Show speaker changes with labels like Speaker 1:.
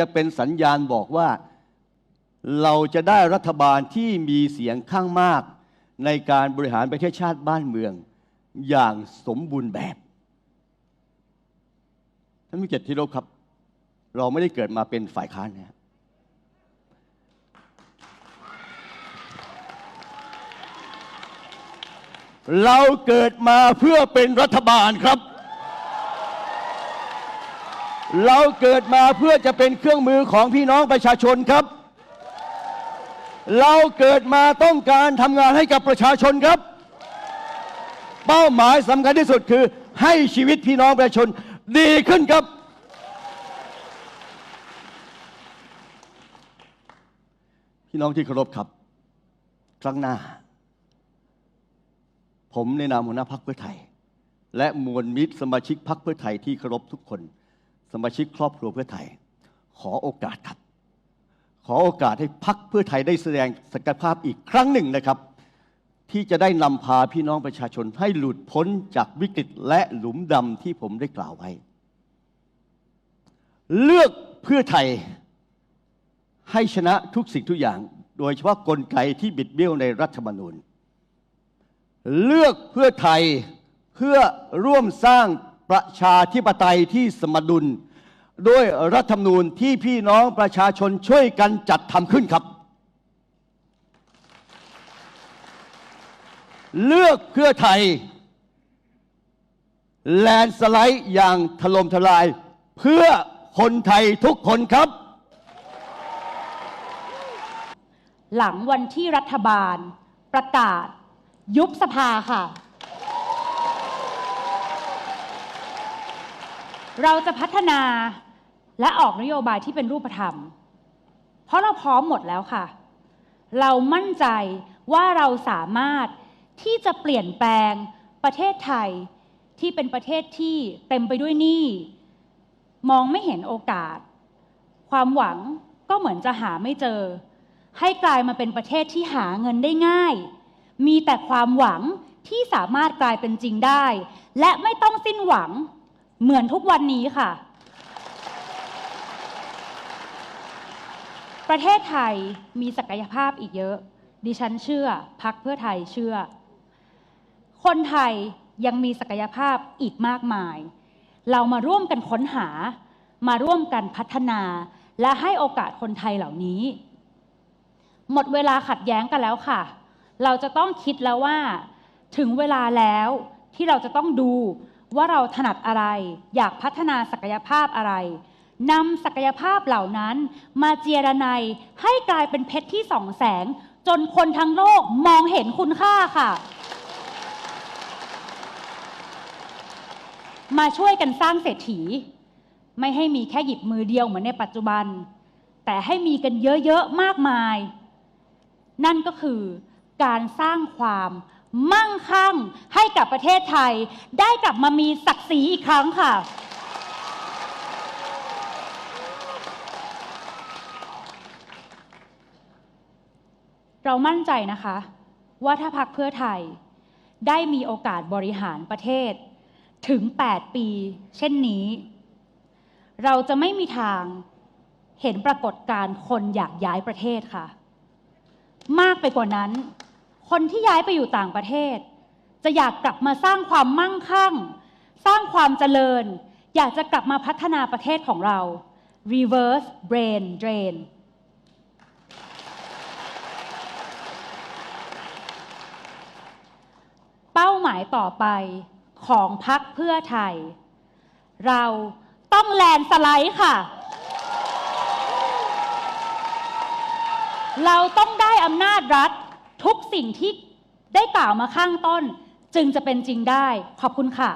Speaker 1: จะเป็นสัญญาณบอกว่า เราจะได้รัฐบาลที่มีเสียงข้างมาก ในการบริหารประเทศชาติบ้านเมือง อย่างสมบูรณ์แบบท่านผู้เกตที่รบครับ เราไม่ได้เกิดมาเป็นฝ่ายค้านนะครับเราเกิดมาเพื่อเป็นรัฐบาลครับ เราเกิดมาเพื่อจะเป็นเครื่องมือของพี่น้องประชาชนครับ เราเกิดมาต้องการทำงานให้กับประชาชนครับ เป้าหมายสำคัญที่สุดคือให้ชีวิตพี่น้องประชาชนดีขึ้นครับ พี่น้องที่เคารพครับ ครั้งหน้า ผมในนามหัวหน้าพักเพื่อไทย และมวลมิตรสมาชิกพักเพื่อไทยที่เคารพทุกคน สมาชิกครอบครัวเพื่อไทย ขอโอกาสครับ ขอโอกาสให้พักเพื่อไทยได้แสดงศักยภาพอีกครั้งหนึ่งนะครับ ที่จะได้นำพาพี่น้องประชาชนให้หลุดพ้นจากวิกฤตและหลุมดำที่ผมได้กล่าวไว้ เลือกเพื่อไทยให้ชนะทุกสิ่งทุกอย่าง โดยเฉพาะกลไกที่บิดเบี้ยวในรัฐธรรมนูญ เลือกเพื่อไทยเพื่อร่วมสร้าง ประชาธิปไตยที่สมดุล ด้วยรัฐธรรมนูญที่พี่น้องประชาชนช่วยกันจัดทำขึ้นครับ เลือกเพื่อไทย แลนด์สไลด์อย่างถล่มทลาย เพื่อคนไทยทุกคนครับ
Speaker 2: หลังวันที่รัฐบาลประกาศยุบสภาค่ะ เราจะพัฒนาและออกนโยบายที่เป็นรูปธรรม เพราะเราพร้อมหมดแล้วค่ะ เรามั่นใจว่าเราสามารถที่จะเปลี่ยนแปลงประเทศไทยที่เป็นประเทศที่เต็มไปด้วยหนี้มองไม่เห็นโอกาส ความหวังก็เหมือนจะหาไม่เจอ ให้กลายมาเป็นประเทศที่หาเงินได้ง่าย มีแต่ความหวังที่สามารถกลายเป็นจริงได้ และไม่ต้องสิ้นหวัง เหมือนทุกวันนี้ค่ะ ประเทศไทยมีศักยภาพอีกเยอะ ดิฉันเชื่อพักเพื่อไทยเชื่อ คนไทยยังมีศักยภาพอีกมากมาย เรามาร่วมกันค้นหา มาร่วมกันพัฒนา และให้โอกาสคนไทยเหล่านี้ หมดเวลาขัดแย้งกันแล้วค่ะ เราจะต้องคิดแล้วว่า ถึงเวลาแล้วที่เราจะต้องดู ว่าเราถนัดอะไร อยากพัฒนาศักยภาพอะไรนำศักยภาพเหล่านั้น มาเจียรนัยให้กลายเป็นเพชรที่ส่องแสง จนคนทั้งโลกมองเห็นคุณค่าค่ะ มาช่วยกันสร้างเศรษฐี ไม่ให้มีแค่หยิบมือเดียวเหมือนในปัจจุบัน แต่ให้มีกันเยอะ ๆ มากมาย นั่นก็คือการสร้างความ มั่งคั่งให้กับประเทศไทย ได้กลับมามีศักดิ์ศรีอีกครั้งค่ะ เรามั่นใจนะคะ ว่าถ้าพักเพื่อไทย ได้มีโอกาสบริหารประเทศ ถึง 8 ปี เช่นนี้ เราจะไม่มีทางเห็นปรากฏการณ์คนอยากย้ายประเทศค่ะ มากไปกว่านั้น คนที่ย้ายไปอยู่ต่างประเทศ จะอยากกลับมาสร้างความมั่งคั่ง สร้างความเจริญ อยากจะกลับมาพัฒนาประเทศของเรา reverse brain drain เป้าหมายต่อไปของพักเพื่อไทย เราต้องแลนสไลด์ค่ะ เราต้องได้อำนาจรัฐ ทุกสิ่งที่ได้กล่าวมาข้างต้นจึงจะเป็นจริงได้ ขอบคุณค่ะ